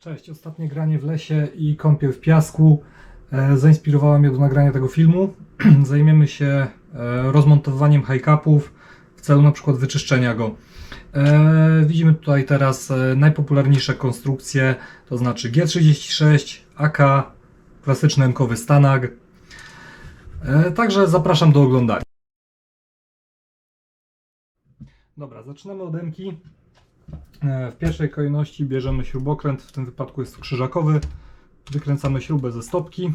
Cześć, ostatnie granie w lesie i kąpiel w piasku e, zainspirowała mnie do nagrania tego filmu. Zajmiemy się e, rozmontowywaniem high-capów w celu na przykład wyczyszczenia go. E, widzimy tutaj teraz najpopularniejsze konstrukcje, to znaczy G36, AK, klasyczny enkowy Stanag. Także zapraszam do oglądania. Dobra, zaczynamy od demki. E, W pierwszej kolejności bierzemy śrubokręt, w tym wypadku jest to krzyżakowy. Wykręcamy śrubę ze stopki.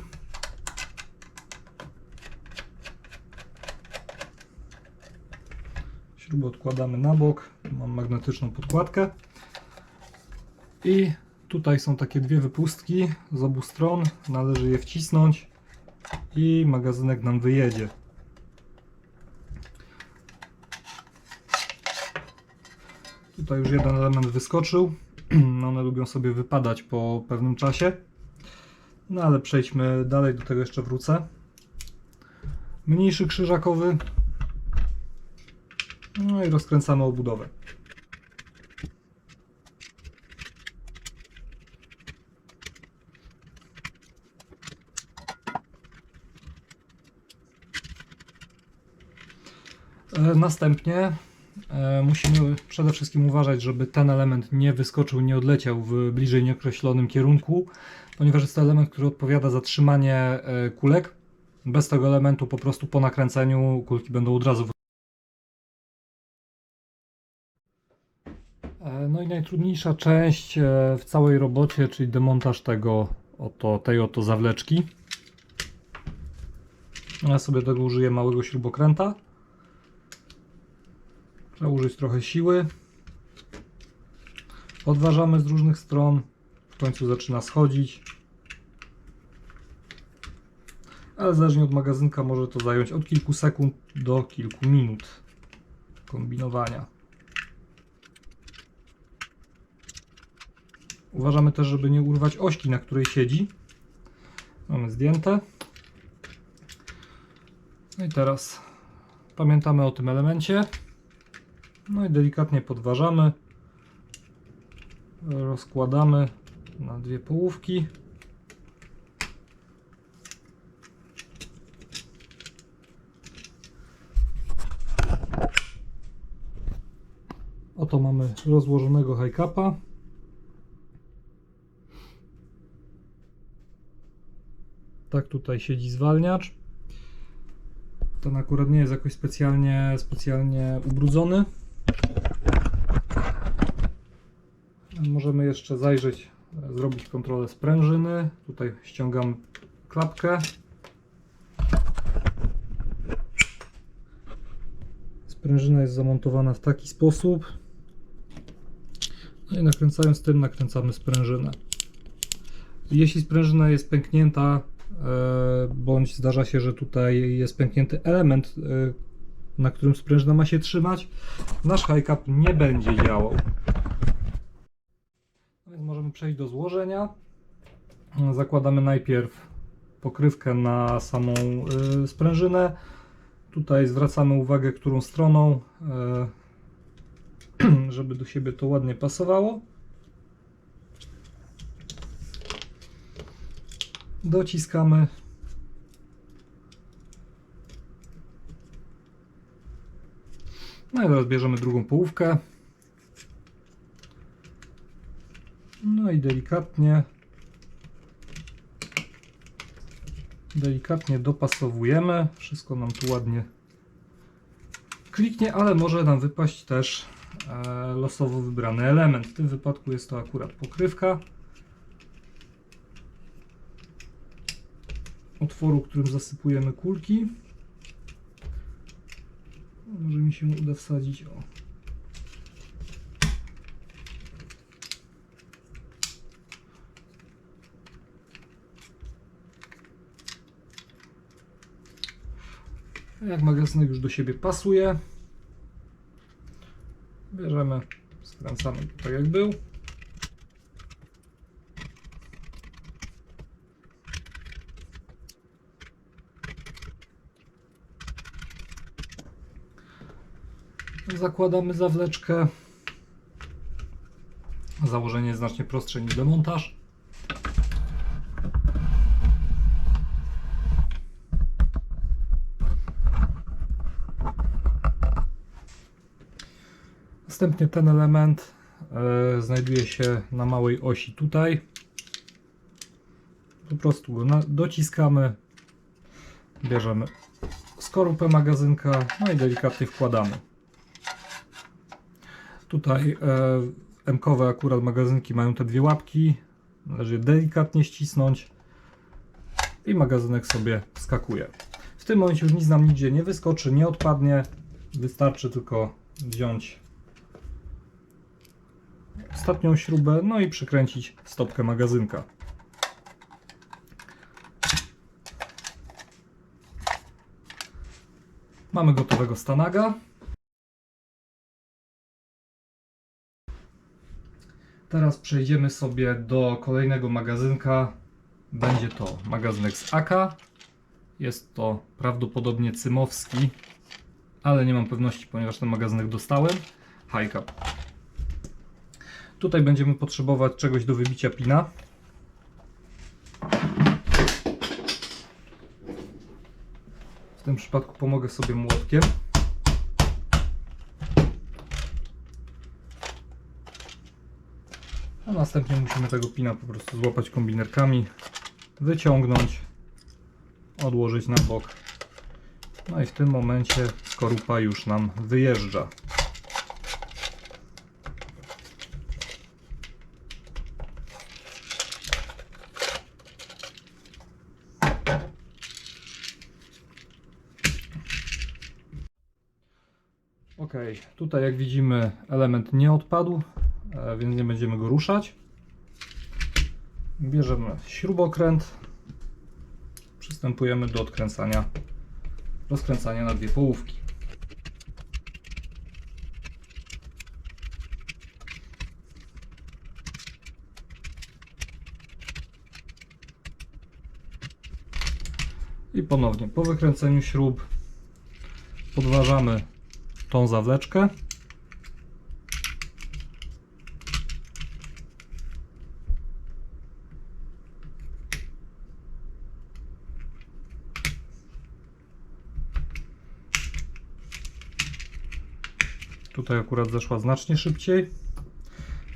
Śrubę odkładamy na bok. Mam magnetyczną podkładkę. I tutaj są takie dwie wypustki z obu stron. Należy je wcisnąć i magazynek nam wyjedzie. Tutaj już jeden element wyskoczył. One lubią sobie wypadać po pewnym czasie. No ale przejdźmy dalej, do tego jeszcze wrócę. Mniejszy krzyżakowy. No i rozkręcamy obudowę. E, Następnie musimy przede wszystkim uważać, żeby ten element nie wyskoczył, nie odleciał w bliżej nieokreślonym kierunku, ponieważ jest to element, który odpowiada za trzymanie e, kulek. Bez tego elementu po prostu po nakręceniu kulki będą od razu. E, No i najtrudniejsza część e, w całej robocie, czyli demontaż tego oto, tej oto zawleczki. Ja sobie do tego użyję małego śrubokręta. Trzeba użyć trochę siły. Odważamy z różnych stron. W końcu zaczyna schodzić. Ale zależnie od magazynka może to zająć od kilku sekund do kilku minut kombinowania. Uważamy też, żeby nie urwać ośki, na której siedzi. Mamy zdjęte. No i teraz pamiętamy o tym elemencie. No i delikatnie podważamy. Rozkładamy na dwie połówki. Oto mamy rozłożonego high-capa. Tak tutaj siedzi zwalniacz. Ten akurat nie jest jakoś specjalnie, specjalnie ubrudzony. Możemy jeszcze zajrzeć, zrobić kontrolę sprężyny. Tutaj ściągam klapkę. Sprężyna jest zamontowana w taki sposób. No i nakręcając tym nakręcamy sprężynę. Jeśli sprężyna jest pęknięta, e, bądź zdarza się, że tutaj jest pęknięty element, e, na którym sprężyna ma się trzymać, nasz high-cap nie będzie działał. No Więc możemy przejść do złożenia. Zakładamy najpierw pokrywkę na samą y, sprężynę. Tutaj zwracamy uwagę, którą stroną, y, żeby do siebie to ładnie pasowało. Dociskamy. No i teraz bierzemy drugą połówkę. No i delikatnie delikatnie dopasowujemy. Wszystko nam tu ładnie kliknie, ale może nam wypaść też e, losowo wybrany element. W tym wypadku jest to akurat pokrywka. Otworu, którym zasypujemy kulki. Może mi się uda wsadzić. O. Jak magazynek już do siebie pasuje, bierzemy, skręcamy tak jak był. Zakładamy zawleczkę. Założenie jest znacznie prostsze niż demontaż. Następnie ten element e, znajduje się na małej osi tutaj. Po prostu go dociskamy, bierzemy skorupę magazynka, no i delikatnie wkładamy. Tutaj e, M-kowe akurat magazynki mają te dwie łapki, należy je delikatnie ścisnąć i magazynek sobie skakuje. W tym momencie już nic nam nigdzie nie wyskoczy, nie odpadnie, wystarczy tylko wziąć ostatnią śrubę, no i przykręcić stopkę magazynka. Mamy gotowego stanaga. Teraz przejdziemy sobie do kolejnego magazynka. Będzie to magazynek z AK. Jest to prawdopodobnie cymowski, ale nie mam pewności, ponieważ ten magazynek dostałem. High Cap. Tutaj będziemy potrzebować czegoś do wybicia pina. W tym przypadku pomogę sobie młotkiem. Następnie musimy tego pina po prostu złapać kombinerkami, wyciągnąć, odłożyć na bok. No i w tym momencie skorupa już nam wyjeżdża. Ok, tutaj jak widzimy element nie odpadł, więc nie będziemy go ruszać. Bierzemy śrubokręt, przystępujemy do odkręcania, rozkręcania na dwie połówki. I ponownie po wykręceniu śrub podważamy tą zawleczkę. Tutaj akurat zeszła znacznie szybciej.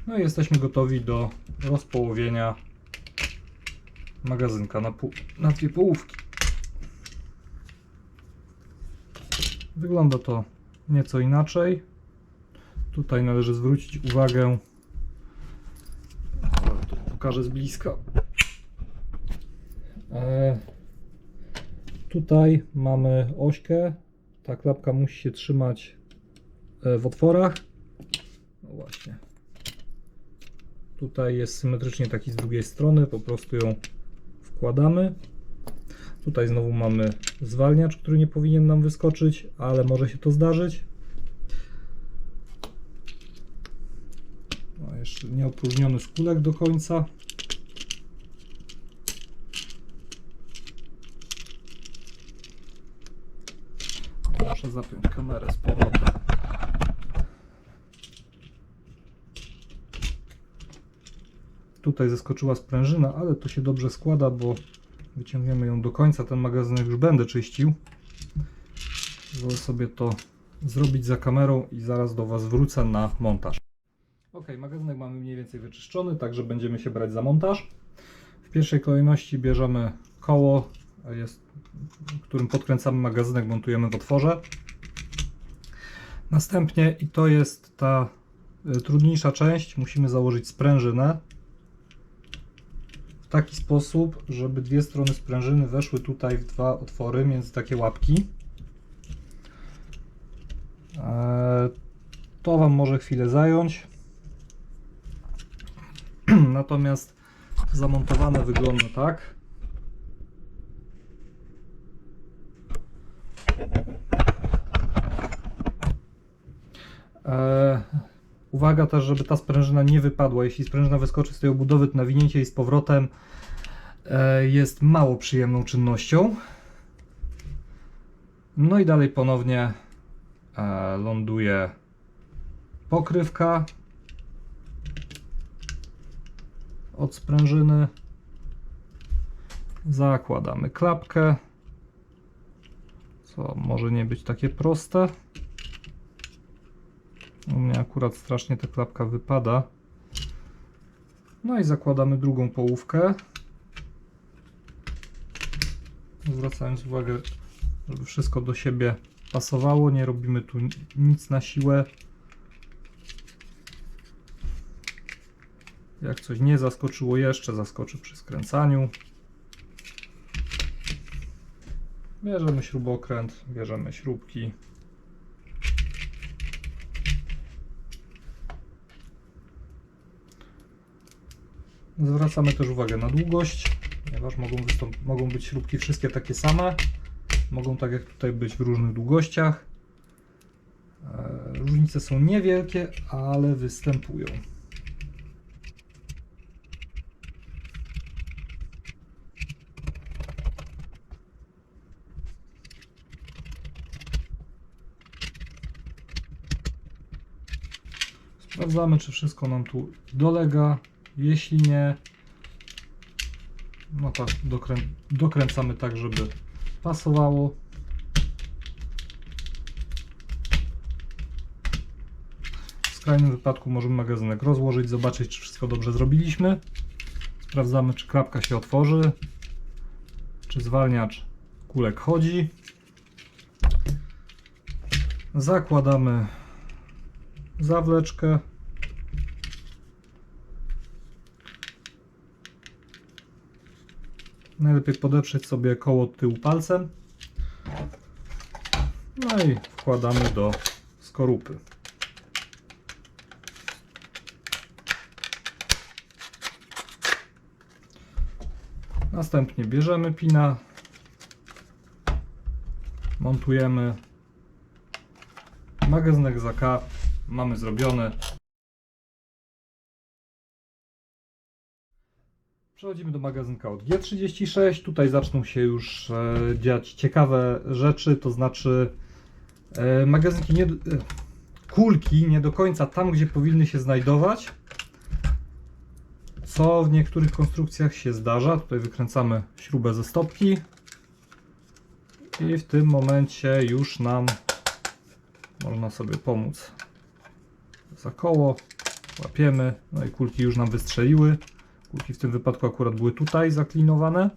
No i jesteśmy gotowi do rozpołowienia magazynka na, na dwie połówki. Wygląda to nieco inaczej. Tutaj należy zwrócić uwagę. Pokażę z bliska. E, tutaj mamy ośkę. Ta klapka musi się trzymać w otworach. No właśnie. Tutaj jest symetrycznie taki z drugiej strony. Po prostu ją wkładamy. Tutaj znowu mamy zwalniacz, który nie powinien nam wyskoczyć, ale może się to zdarzyć. No, jeszcze nie opróżniony skulek do końca. Muszę zapiąć kamerę z powrotem. Tutaj zeskoczyła sprężyna, ale to się dobrze składa, bo Wyciągniemy ją do końca. Ten magazynek już będę czyścił. Wolę sobie to zrobić za kamerą i zaraz do Was wrócę na montaż. Ok, magazynek mamy mniej więcej wyczyszczony, także będziemy się brać za montaż. W pierwszej kolejności bierzemy koło, jest, którym podkręcamy magazynek, montujemy w otworze. Następnie, i to jest ta y, trudniejsza część, musimy założyć sprężynę w taki sposób, żeby dwie strony sprężyny weszły tutaj w dwa otwory między takie łapki. Eee, to Wam może chwilę zająć. Natomiast zamontowane wygląda tak. Eee, Uwaga też, żeby ta sprężyna nie wypadła. Jeśli sprężyna wyskoczy z tej obudowy, to nawinięcie jej z powrotem e, jest mało przyjemną czynnością. No i dalej ponownie e, ląduje pokrywka. od sprężyny. Zakładamy klapkę, co może nie być takie proste. U mnie akurat strasznie ta klapka wypada. No i zakładamy drugą połówkę. Zwracając uwagę, żeby wszystko do siebie pasowało. Nie robimy tu nic na siłę. Jak coś nie zaskoczyło jeszcze, zaskoczy przy skręcaniu. Bierzemy śrubokręt, bierzemy śrubki. Zwracamy też uwagę na długość, ponieważ mogą, mogą być śrubki wszystkie takie same. Mogą tak jak tutaj być w różnych długościach. E, Różnice są niewielkie, ale występują. Sprawdzamy, czy wszystko nam tu dolega. Jeśli nie, no to dokrę dokręcamy tak, żeby pasowało. W skrajnym wypadku możemy magazynek rozłożyć, zobaczyć, czy wszystko dobrze zrobiliśmy. Sprawdzamy, czy klapka się otworzy, czy zwalniacz kulek chodzi. Zakładamy zawleczkę. Najlepiej podeprzeć sobie koło tyłu palcem. No i wkładamy do skorupy. Następnie bierzemy pina, montujemy magazynek za mamy zrobiony. Przechodzimy do magazynka od G36. Tutaj zaczną się już e, dziać ciekawe rzeczy, to znaczy e, magazynki nie, e, kulki nie do końca tam, gdzie powinny się znajdować. Co w niektórych konstrukcjach się zdarza. Tutaj wykręcamy śrubę ze stopki. I w tym momencie już nam można sobie pomóc. Za koło łapiemy, no i kulki już nam wystrzeliły. W tym wypadku akurat były tutaj zaklinowane.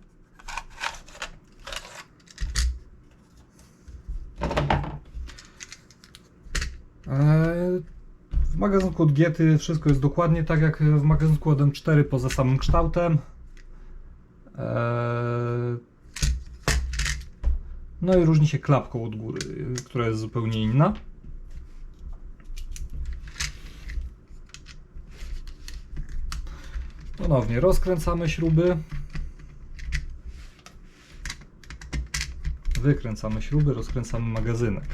Eee, W magazynku od Giety wszystko jest dokładnie tak jak w magazynku od M4 poza samym kształtem. Eee, No i różni się klapką od góry, która jest zupełnie inna. Ponownie rozkręcamy śruby. Wykręcamy śruby, rozkręcamy magazynek.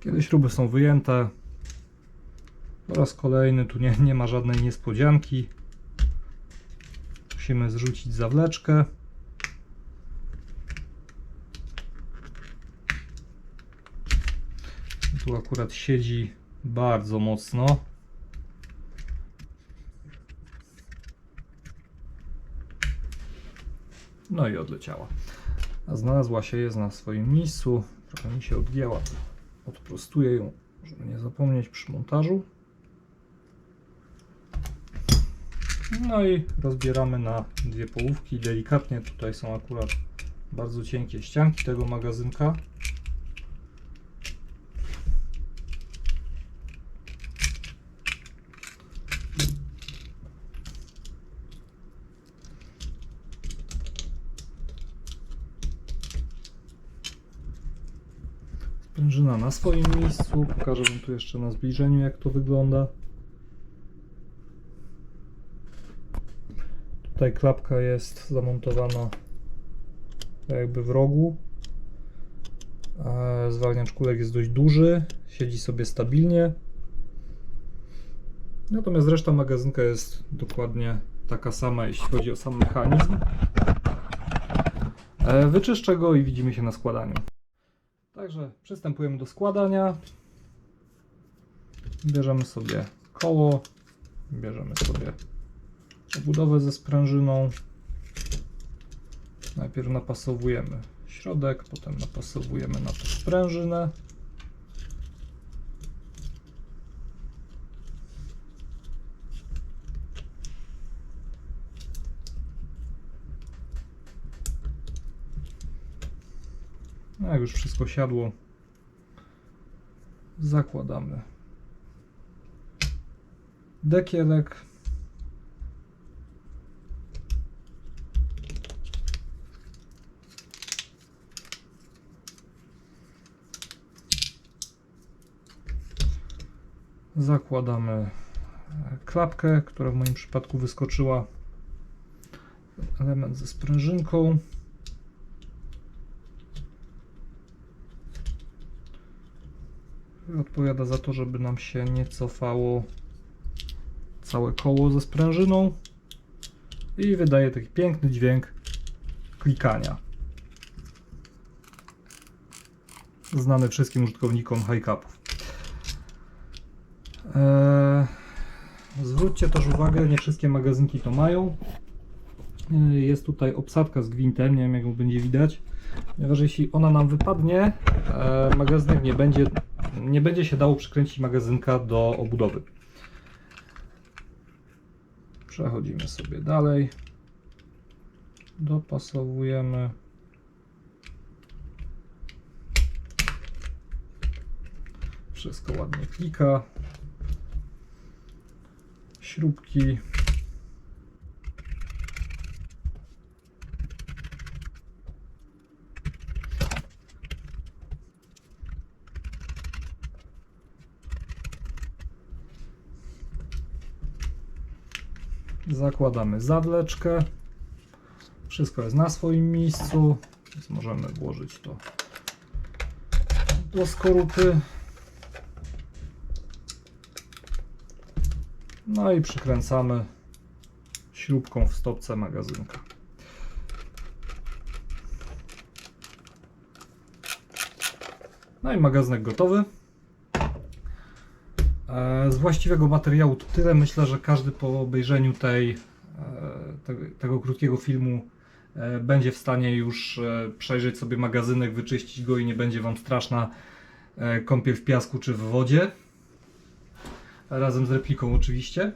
Kiedy śruby są wyjęte, po raz kolejny tu nie, nie ma żadnej niespodzianki. Musimy zrzucić zawleczkę. Tu akurat siedzi bardzo mocno. No i odleciała. A znalazła się, jest na swoim miejscu. Trochę mi się odgięła. Odprostuję ją, żeby nie zapomnieć przy montażu. No i rozbieramy na dwie połówki. Delikatnie tutaj są akurat bardzo cienkie ścianki tego magazynka. Sprężyna na swoim miejscu. Pokażę Wam tu jeszcze na zbliżeniu, jak to wygląda. Tutaj klapka jest zamontowana jakby w rogu. Zwalniacz kulek jest dość duży, siedzi sobie stabilnie. Natomiast reszta magazynka jest dokładnie taka sama, jeśli chodzi o sam mechanizm. E, Wyczyszczę go i widzimy się na składaniu. Także przystępujemy do składania. Bierzemy sobie koło, bierzemy sobie obudowę ze sprężyną. Najpierw napasowujemy środek, potem napasowujemy na to sprężynę. No jak już wszystko siadło, zakładamy dekielek. Zakładamy klapkę, która w moim przypadku wyskoczyła. Element ze sprężynką. Odpowiada za to, żeby nam się nie cofało całe koło ze sprężyną i wydaje taki piękny dźwięk klikania. Znany wszystkim użytkownikom high-capów. Eee, zwróćcie też uwagę, nie wszystkie magazynki to mają. Eee, Jest tutaj obsadka z gwintem, nie wiem jak będzie widać. Ponieważ jeśli ona nam wypadnie, eee, magazynek nie będzie, nie będzie się dało przykręcić magazynka do obudowy. Przechodzimy sobie dalej. Dopasowujemy. Wszystko ładnie klika. Śrubki. Zakładamy zawleczkę. Wszystko jest na swoim miejscu, więc możemy włożyć to do skorupy. No i przykręcamy śrubką w stopce magazynka. No i magazynek gotowy. Z właściwego materiału to tyle. Myślę, że każdy po obejrzeniu tej, e, tego, krótkiego filmu e, będzie w stanie już e, przejrzeć sobie magazynek, wyczyścić go i nie będzie Wam straszna kąpiel w piasku czy w wodzie. Razem z repliką oczywiście.